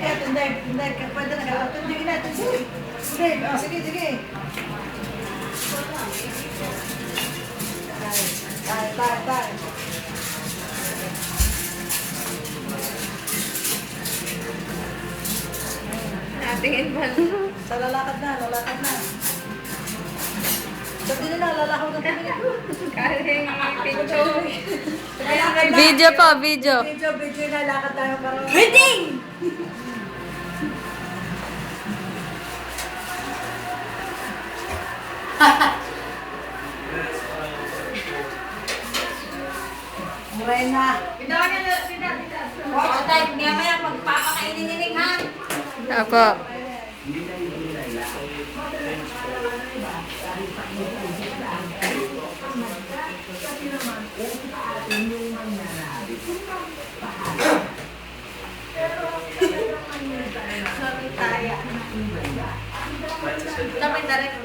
Hindi, hindi. Pwede na natin. Sige. Sige, oh, sige, sige. Tayo, tayo, tayo. Natingin pa. Sa lalakad na, lalakad na. Sabi lalakaw na tingin. Kaling picture. Na. Video po, video. Video, video na, lakad tayo para... Reading! Morena. O, tayo, niya maya magpapakainin ni Ning, ha? Opo. Tapos direct.